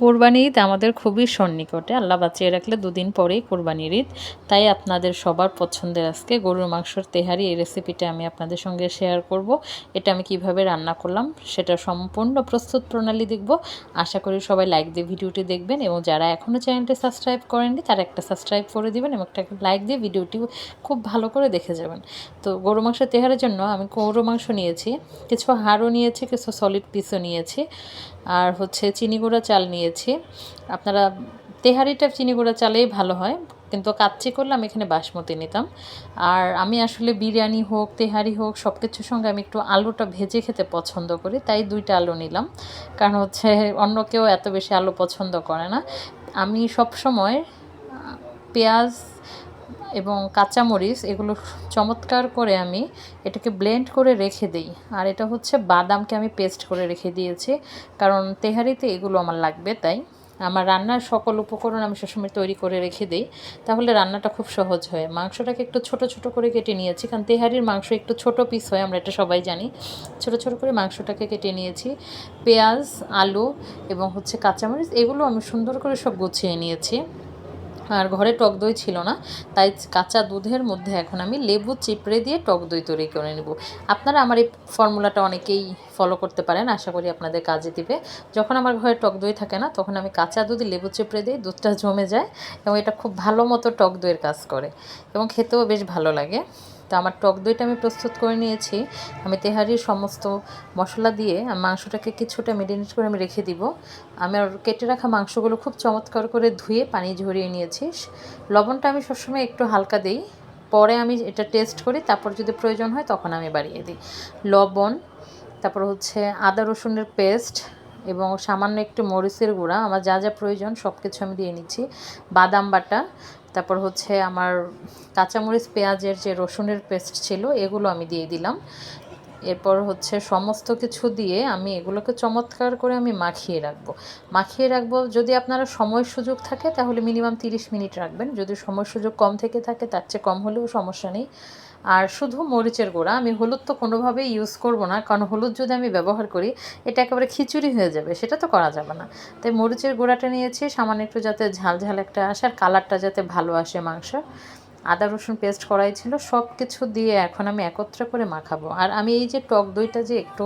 কোরবানি ঈদ আমাদের খুবই সন্নিকটে। আল্লাহ বাঁচিয়ে রাখলে দুদিন পরেই কোরবানির ঈদ। তাই আপনাদের সবার পছন্দের আজকে গরুর মাংসর তেহারি এই রেসিপিটা আমি আপনাদের সঙ্গে শেয়ার করব। এটা আমি কীভাবে রান্না করলাম সেটা সম্পূর্ণ প্রস্তুত প্রণালী দেখব। আশা করি সবাই লাইক দিয়ে ভিডিওটি দেখবেন এবং যারা এখনও চ্যানেলটি সাবস্ক্রাইব করেননি তারা একটা সাবস্ক্রাইব করে দিবেন এবং একটা লাইক দিয়ে ভিডিওটি খুব ভালো করে দেখে যাবেন। তো গরু মাংস তেহারের জন্য আমি গরু মাংস নিয়েছি, কিছু হাড়ও নিয়েছি, কিছু সলিড পিসও নিয়েছি, আর হচ্ছে চিনি গুঁড়া, চাল নিয়েছি। আপনারা তেহারিটা চিনি গুঁড়া চালেই ভালো হয়। কিন্তু কাচ্চি করলে আমি এখানে বাসমতি নিতাম। আর আমি আসলে বিরিয়ানি হোক, তেহারি হোক সব কিছুর সঙ্গে আমি একটু আলুটা ভেজে খেতে পছন্দ করি। তাই দুইটা আলু নিলাম। কারণ হচ্ছে অন্য কেউ এত বেশি আলু পছন্দ করে না। আমি সব সময় পেঁয়াজ এবং কাঁচামরিচ, এগুলো চমৎকার করে আমি এটাকে ব্লেন্ড করে রেখে দিই। আর এটা হচ্ছে বাদামকে আমি পেস্ট করে রেখে দিয়েছি, কারণ তেহারিতে এগুলো আমার লাগবে, তাই। আমার রান্নার সকল উপকরণ আমি সবসময় তৈরি করে রেখে দিই, তাহলে রান্নাটা খুব সহজ হয়। মাংসটাকে একটু ছোট ছোট করে কেটে নিয়েছি, কারণ তেহারির মাংস একটু ছোট পিস হয়, আমরা এটা সবাই জানি। ছোট ছোট করে মাংসটাকে কেটে নিয়েছি, পেঁয়াজ, আলু এবং হচ্ছে কাঁচামরিচ, এগুলো আমি সুন্দর করে সব গুছিয়ে নিয়েছি। আর ঘরে টক দই ছিল না, তাই কাঁচা দুধের মধ্যে এখন আমি লেবু চিপড়ে দিয়ে টক দই তৈরি করে নেব। আপনারা আমার এই ফর্মুলাটা অনেকেই ফলো করতে পারেন, আশা করি আপনাদের কাজে দিবে। যখন আমার ঘরে টক দই থাকে না, তখন আমি কাঁচা দুধ লেবু চিপড়ে দিই দুধটা জমে যায় এবং এটা খুব ভালো মতো টক দইয়ের কাজ করে এবং খেতেও বেশ ভালো লাগে। তো আমার টক দইটা আমি প্রস্তুত করে নিয়েছি। আমি তেহারির সমস্ত মশলা দিয়ে মাংসটাকে কিছুটা মেরিনেট করে আমি রেখে দিব। আমার কেটে রাখা মাংসগুলো খুব চমৎকার করে ধুয়ে পানি ঝরিয়ে নিয়েছি। লবণটা আমি সবসময় একটু হালকা দিই। পরে আমি এটা টেস্ট করি, তারপর যদি প্রয়োজন হয় তখন আমি বাড়িয়ে দিই। লবণ, তারপর হচ্ছে আদা রসুনের পেস্ট এবং সামান্য একটু মরিচের গুঁড়া, আমার যা যা প্রয়োজন সব কিছু আমি দিয়ে নিচ্ছি। বাদাম বাটা, তারপর হচ্ছে আমার কাঁচামরিচ, পেঁয়াজের যে রসুনের পেস্ট ছিল, এগুলো আমি দিয়ে দিলাম। এরপর হচ্ছে সমস্ত কিছু দিয়ে আমি এগুলোকে চমৎকার করে আমি মাখিয়ে রাখব। মাখিয়ে রাখব যদি আপনারা সময় সুযোগ থাকে, তাহলে মিনিমাম তিরিশ মিনিট রাখবেন। যদি সময় সুযোগ কম থেকে থাকে, তার চেয়ে কম হলেও সমস্যা নেই। আর শুধু মরিচের গুঁড়া, আমি হলুদ তো কোনোভাবেই ইউজ করব না, কারণ হলুদ যদি আমি ব্যবহার করি, এটা একেবারে খিচুড়ি হয়ে যাবে, সেটা তো করা যাবে না। তাই মরিচের গুঁড়াটা নিয়েছি, সামান্য একটু যাতে ঝাল ঝাল একটা আসে আর কালারটা যাতে ভালো আসে মাংস আদা, রসুন পেস্ট করাই ছিল সব কিছু দিয়ে এখন আমি একত্রে করে মাখাবো। আর আমি এই যে টক দইটা যে একটু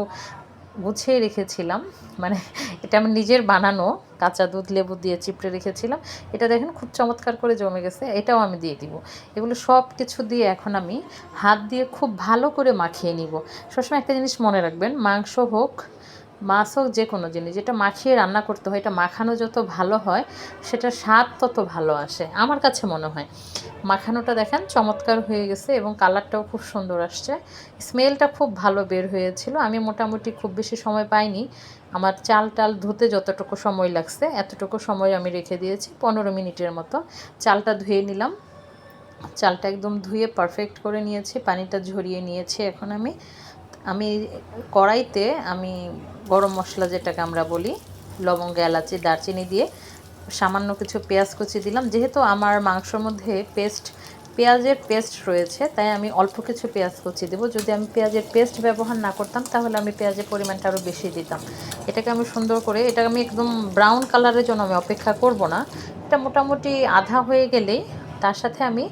গুছিয়ে রেখেছিলাম। মানে এটা আমার নিজের বানানো, কাঁচা দুধ, লেবু দিয়ে চিপড়ে রেখেছিলাম। এটা দেখেন খুব চমৎকার করে জমে গেছে, এটাও আমি দিয়ে দিব। এগুলো সব কিছু দিয়ে এখন আমি হাত দিয়ে খুব ভালো করে মাখিয়ে নিব। সবসময় একটা জিনিস মনে রাখবেন, মাংস হোক মাছ হোক যে কোনো জিনিস, যেটা মাখিয়ে রান্না করতে হয়, এটা মাখানো যত ভালো হয় সেটা স্বাদ তত ভালো আসে, আমার কাছে মনে হয়। মাখানোটা দেখেন চমৎকার হয়ে গেছে এবং কালারটাও খুব সুন্দর আসছে। স্মেলটা খুব ভালো বের হয়েছিল, আমি মোটামুটি খুব বেশি সময় পাইনি। আমার চাল টাল ধুতে যতটুকু সময় লাগছে, এতটুকু সময় আমি রেখে দিয়েছি, পনেরো মিনিটের মতো। চালটা ধুয়ে নিলাম। চালটা একদম ধুয়ে পারফেক্ট করে নিয়েছি, পানিটা ঝরিয়ে নিয়েছি এখন আমি। আমি কড়াইতে আমি গরম মশলা যেটাকে আমরা বলি, লবঙ্গ, এলাচি, দারচিনি দিয়ে সামান্য কিছু পেঁয়াজ কুচি দিলাম। যেহেতু আমার মাংসর মধ্যে পেস্ট, পেঁয়াজের পেস্ট রয়েছে, তাই আমি অল্প কিছু পেঁয়াজ কুচি দেবো। যদি আমি পেঁয়াজের পেস্ট ব্যবহার না করতাম, তাহলে আমি পেঁয়াজের পরিমাণটা আরও বেশি দিতাম। এটাকে আমি সুন্দর করে এটা আমি একদম ব্রাউন কালারের জন্য আমি অপেক্ষা করব না। এটা মোটামুটি আধা হয়ে গেলেই তার সাথে আমি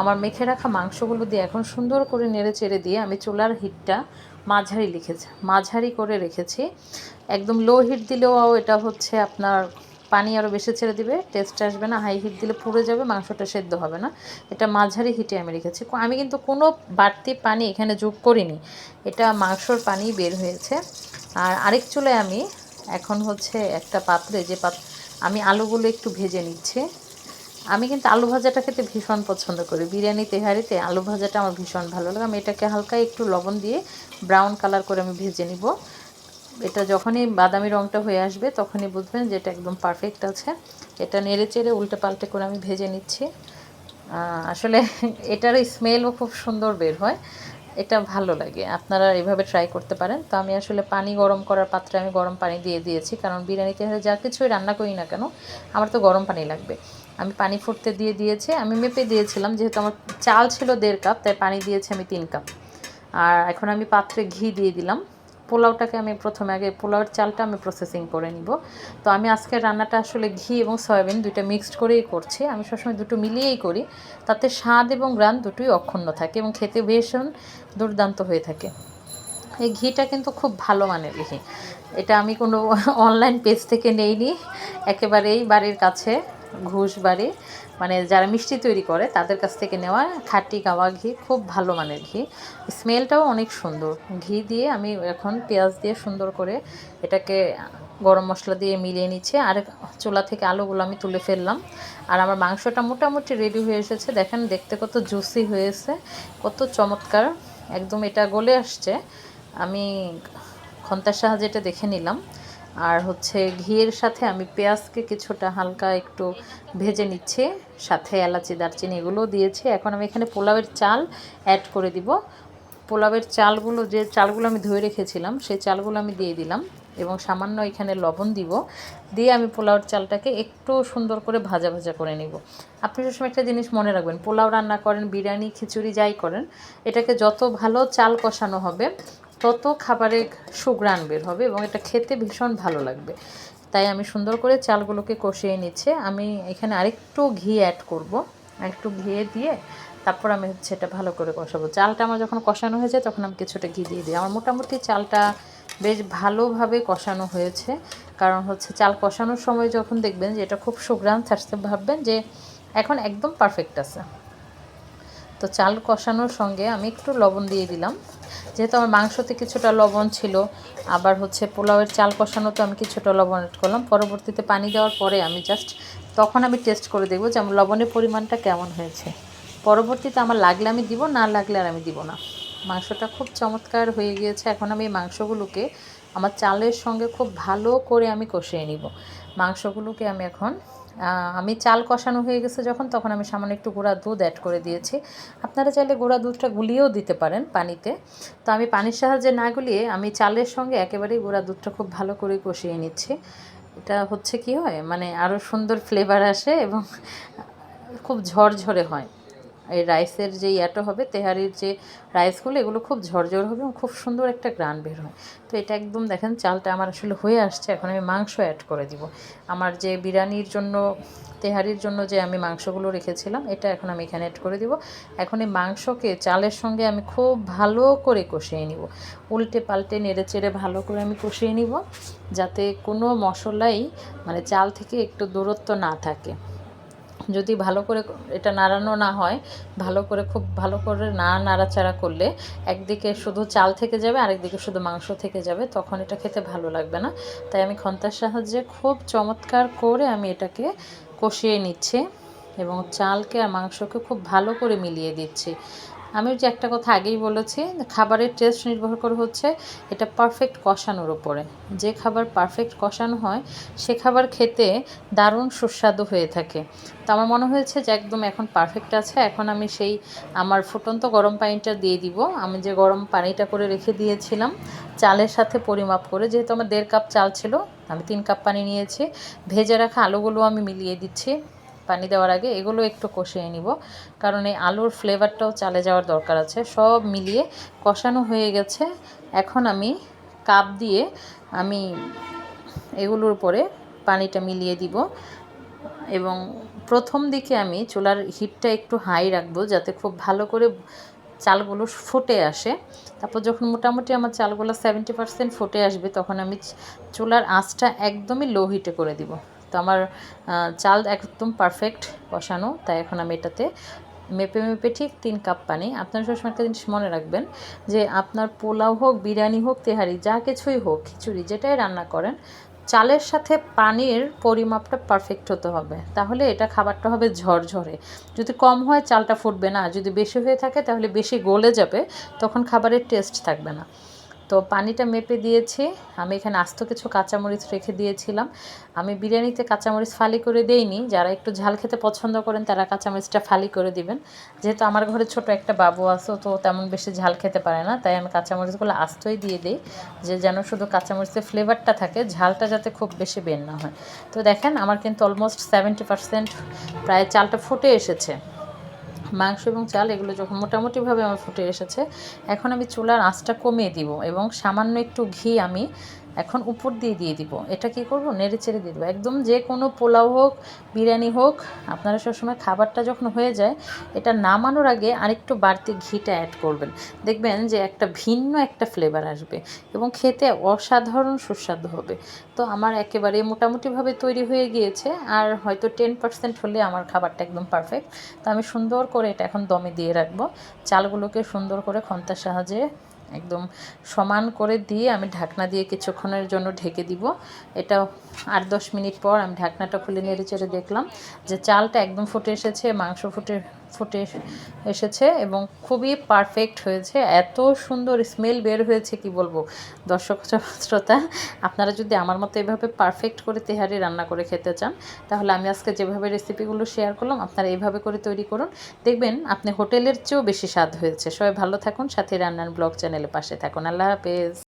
আমার মেখে রাখা মাংসগুলো দিয়ে এখন সুন্দর করে নেড়ে চেড়ে দিয়ে আমি চুলার হিটটা মাঝারি লিখেছি, মাঝারি করে রেখেছি। একদম লো হিট দিলেও এটা হচ্ছে আপনার পানি আরও বেশি ছেড়ে দিবে টেস্ট আসবে না হাই হিট দিলে পুড়ে যাবে, মাংসটা সেদ্ধ হবে না। এটা মাঝারি হিটে আমি রেখেছি। আমি কিন্তু কোনো বাড়তি পানি এখানে যোগ করিনি। এটা মাংসর পানি বের হয়েছে। আর আরেক চুলে আমি এখন হচ্ছে একটা পাত্রে যে পাত্র আমি আলুগুলো একটু ভেজে নিচ্ছি। আমি কিন্তু আলু ভাজাটা খেতে ভীষণ পছন্দ করি। বিরিয়ানি, তেহারিতে আলু ভাজাটা আমার ভীষণ ভালো লাগে। আমি এটাকে হালকা একটু লবণ দিয়ে ব্রাউন কালার করে আমি ভেজে নিব। এটা যখনই বাদামি রঙটা হয়ে আসবে তখনই বুঝবেন যে এটা একদম পারফেক্ট আছে। এটা নেড়ে চেড়ে উল্টে পাল্টে করে আমি ভেজে নিচ্ছি। আসলে এটার স্মেলও খুব সুন্দর বের হয়। এটা ভালো লাগে। আপনারা এভাবে ট্রাই করতে পারেন। তো আমি আসলে পানি গরম করার পাত্রে আমি গরম পানি দিয়ে দিয়েছি। কারণ বিরিয়ানিতে যা কিছুই রান্না করি না কেন, আমার তো গরম পানি লাগবে। আমি পানি ফুটতে দিয়ে দিয়েছি, আমি মেপে দিয়েছিলাম যেহেতু আমার চাল ছিল দেড় কাপ, তাই পানি দিয়েছি আমি তিন কাপ। আর এখন আমি পাত্রে ঘি দিয়ে দিলাম। পোলাওটাকে আমি প্রথমে আগে পোলাওয়ের চালটা আমি প্রসেসিং করে নিব। তো আমি আজকে রান্নাটা আসলে ঘি এবং সয়াবিন দুইটা মিক্সড করেই করছি। আমি সবসময় দুটো মিলিয়েই করি। তাতে স্বাদ এবং গ্রান দুটোই অক্ষুণ্ণ থাকে এবং খেতে ভীষণ দুর্দান্ত হয়ে থাকে। এই ঘিটা কিন্তু খুব ভালো মানের ঘি। এটা আমি কোনো অনলাইন পেজ থেকে নেইনি। একেবারেই বাড়ির কাছে। ঘুষ বাড়ি। মানে যারা মিষ্টি তৈরি করে, তাদের কাছ থেকে নেওয়া খাঁটি গাওয়া ঘি, খুব ভালো মানের ঘি। স্মেলটাও অনেক সুন্দর। ঘি দিয়ে আমি এখন পেঁয়াজ দিয়ে সুন্দর করে এটাকে গরম মশলা দিয়ে মিলিয়ে নিচ্ছে। আর চুলা থেকে আলুগুলো আমি তুলে ফেললাম। আর আমার মাংসটা মোটামুটি রেডি হয়ে এসেছে। দেখেন, দেখতে কত জুসি হয়েছে। কত চমৎকার। একদম এটা গলে আসছে। আমি খন্তার সাহায্যে এটা দেখে নিলাম। আর হচ্ছে ঘিয়ের সাথে আমি পেঁয়াজকে কিছুটা হালকা একটু ভেজে নিচ্ছি, সাথে এলাচি, দারচিনি এগুলোও দিয়েছি। এখন আমি এখানে পোলাওয়ের চাল অ্যাড করে দিব। পোলাওয়ের চালগুলো যে চালগুলো আমি ধুয়ে রেখেছিলাম, সেই চালগুলো আমি দিয়ে দিলাম এবং সামান্য এখানে লবণ দিব। দিয়ে আমি পোলাওর চালটাকে একটু সুন্দর করে ভাজা ভাজা করে নিব। আপনি সবসময় একটা জিনিস মনে রাখবেন, পোলাও রান্না করেন, বিরিয়ানি, খিচুড়ি যাই করেন, এটাকে যত ভালো চাল কষানো হবে তত খাবারে সুগ্রাণ বের হবে এবং এটা খেতে ভীষণ ভালো লাগবে। তাই আমি সুন্দর করে চালগুলোকে কষিয়ে নিচ্ছে। আমি এখানে আরেকটু ঘি অ্যাড করব। একটু ঘিয়ে দিয়ে তারপর আমি হচ্ছে এটা ভালো করে কষাবো। চালটা আমার যখন কষানো হয়ে যায় তখন আমি কিছুটা ঘি দিয়ে দিই। আমার মোটামুটি চালটা বেশ ভালোভাবে কষানো হয়েছে। কারণ হচ্ছে চাল কষানোর সময় যখন দেখবেন যে এটা খুব সুগ্রাণ থাকতে ভাববেন যে এখন একদম পারফেক্ট আছে। তো চাল কষানোর সঙ্গে আমি একটু লবণ দিয়ে দিলাম। যেহেতু আমার মাংসতে কিছুটা লবণ ছিল, আবার হচ্ছে পোলাওয়ের চাল কষানোতে আমি কিছুটা লবণ অ্যাড করলাম। পরবর্তীতে পানি দেওয়ার পরে আমি জাস্ট তখন আমি টেস্ট করে দেখব যে আমার লবণের পরিমাণটা কেমন হয়েছে। পরবর্তীতে আমার লাগলে আমি দিব, না লাগলে আর আমি দিব না। মাংসটা খুব চমৎকার হয়ে গিয়েছে। এখন আমি এই মাংসগুলোকে আমার চালের সঙ্গে খুব ভালো করে আমি কষিয়ে নিব। মাংসগুলোকে আমি এখন আমি চাল কষানো হয়ে গেছে যখন, তখন আমি সামান্য একটু গুঁড়া দুধ অ্যাড করে দিয়েছি। আপনারা চাইলে গুঁড়া দুধটা গুলিয়েও দিতে পারেন পানিতে। তো আমি পানির সাহায্যে না গুলিয়ে আমি চালের সঙ্গে একেবারেই গুঁড়া দুধটা খুব ভালো করে কষিয়ে নিচ্ছি। এটা হচ্ছে কি হয় মানে আরও সুন্দর ফ্লেভার আসে এবং খুব ঝরঝরে হয়। এই রাইসের যে ইয়াটা হবে, তেহারির যে রাইসগুলো এগুলো খুব ঝরঝর হবে এবং খুব সুন্দর একটা গ্রান বের হয়। তো এটা একদম দেখেন, চালটা আমার আসলে হয়ে আসছে, এখন আমি মাংস অ্যাড করে দিব। আমার যে বিরিয়ানির জন্য, তেহারির জন্য যে আমি মাংসগুলো রেখেছিলাম, এটা এখন আমি এখানে অ্যাড করে দিব। এখন এই মাংসকে চালের সঙ্গে আমি খুব ভালো করে কষিয়ে নিব। উল্টে পাল্টে নেড়ে চেড়ে ভালো করে আমি কষিয়ে নিব, যাতে কোনো মশলাই মানে চাল থেকে একটু দূরত্ব না থাকে। যদি ভালো করে এটা নাড়ানো না হয়, ভালো করে খুব ভালো করে না নাড়াচাড়া করলে একদিকে শুধু চাল থেকে যাবে, আরেকদিকে শুধু মাংস থেকে যাবে, তখন এটা খেতে ভালো লাগবে না। তাই আমি ক্ষন্তার সাহায্যে খুব চমৎকার করে আমি এটাকে কষিয়ে নিচ্ছি এবং চালকে আর মাংসকে খুব ভালো করে মিলিয়ে দিচ্ছি। আমি যে একটা কথা আগেই বলেছি, খাবারের টেস্ট নির্ভর করে হচ্ছে এটা পারফেক্ট কষানোর উপরে। যে খাবার পারফেক্ট কষানো হয়, সে খাবার খেতে দারুণ সুস্বাদু হয়ে থাকে। তো আমার মনে হয়েছে যে একদম এখন পারফেক্ট আছে, এখন আমি সেই আমার ফুটন্ত গরম পানিটা দিয়ে দিব। আমি যে গরম পানিটা করে রেখে দিয়েছিলাম, চালের সাথে পরিমাপ করে, যেহেতু আমার দেড় কাপ চাল ছিল, আমি তিন কাপ পানি নিয়েছি। ভেজে রাখা আলুগুলো আমি মিলিয়ে দিচ্ছি। পানি দেওয়ার আগে এগুলো একটু কষিয়ে নিব। কারণ এই আলুর ফ্লেভারটাও চালে যাওয়ার দরকার আছে। সব মিলিয়ে কষানো হয়ে গেছে। এখন আমি কাপ দিয়ে আমি এগুলোর উপরে পানিটা মিলিয়ে দিব। এবং প্রথম দিকে আমি চুলার হিটটা একটু হাই রাখব যাতে খুব ভালো করে চালগুলো ফুটে আসে। তারপর যখন মোটামুটি আমার চালগুলো সেভেন্টি পার্সেন্ট ফুটে আসবে, তখন আমি চুলার আঁচটা একদমই লো হিটে করে দিব। তো আমার চাল একদম পারফেক্ট বসানো, তাই এখন আমি এটাতে মেপে মেপে ঠিক তিন কাপ পানি। আপনার সবসময় একটা জিনিস মনে রাখবেন যে আপনার পোলাও হোক, বিরিয়ানি হোক, তেহারি, যা কিছুই হোক, খিচুড়ি, যেটাই রান্না করেন, চালের সাথে পানির পরিমাপটা পারফেক্ট হতে হবে। তাহলে এটা খাবারটা হবে ঝরঝরে। যদি কম হয়, চালটা ফুটবে না। যদি বেশি হয়ে থাকে, তাহলে বেশি গলে যাবে, তখন খাবারের টেস্ট থাকবে না। তো পানিটা মেপে দিয়েছি। আমি এখানে আস্ত কিছু কাঁচামরিচ রেখে দিয়েছিলাম। আমি বিরিয়ানিতে কাঁচামরিচ ফালি করে দেইনি। যারা একটু ঝাল খেতে পছন্দ করেন, তারা কাঁচামরিচটা ফালি করে দিবেন। যেহেতু আমার ঘরে ছোট একটা বাবু আছে, তো তেমন বেশি ঝাল খেতে পারে না। তাই আমি কাঁচামরিচগুলো আস্তই দিয়ে দিই, যে যেন শুধু কাঁচামরিচের ফ্লেভারটা থাকে, ঝালটা যাতে খুব বেশি বের না হয়। তো দেখেন, আমার কিন্তু অলমোস্ট সেভেন্টি পারসেন্ট প্রায় চালটা ফুটে এসেছে। মাংস এবং চাল এগুলো যখন মোটামুটিভাবে আমার ফুটে এসেছে, এখন আমি চুলার আঁচটা কমিয়ে দিব এবং সামান্য একটু ঘি আমি এখন উপর দিয়ে দিয়ে দিব। এটা কি করব? নেড়ে চেড়ে দিয়ে দেবো। একদম যে কোনো পোলাও হোক, বিরিয়ানি হোক, আপনারা সবসময় খাবারটা যখন হয়ে যায়, এটা নামানোর আগে আরেকটু বাড়তি ঘিটা অ্যাড করবেন। দেখবেন যে একটা ভিন্ন একটা ফ্লেভার আসবে এবং খেতে অসাধারণ সুস্বাদু হবে। তো আমার একেবারে মোটামুটিভাবে তৈরি হয়ে গিয়েছে আর হয়তো টেন পার্সেন্ট হলে আমার খাবারটা একদম পারফেক্ট তো আমি সুন্দর করে এটা এখন দমে দিয়ে রাখব। চালগুলোকে সুন্দর করে খন্তার সাহায্যে একদম সমান করে দিয়ে আমি ঢাকনা দিয়ে কিছুক্ষণের জন্য ঢেকে দিব। এটা আট দশ মিনিট পর আমি ঢাকনাটা খুলে নেড়ে চেড়ে দেখলাম যে চালটা একদম ফুটে এসেছে, মাংস ফুটে ফুটে এসেছে এবং খুবই পারফেক্ট হয়েছে। এত সুন্দর স্মেল বের হয়েছে, কি বলব? দর্শক শ্রোতা, আপনারা যদি আমার মতো এভাবে পারফেক্ট করে তেহারি রান্না করে খেতে চান, তাহলে আমি আজকে যেভাবে রেসিপিগুলো শেয়ার করলাম, আপনারা এইভাবে করে তৈরি করুন। দেখবেন আপনি হোটেলের চেয়েও বেশি স্বাদ হয়েছে। সবাই ভালো থাকুন, সাথে রান্নার ব্লগ চ্যানেলের পাশে থাকুন। আল্লাহ হাফেজ।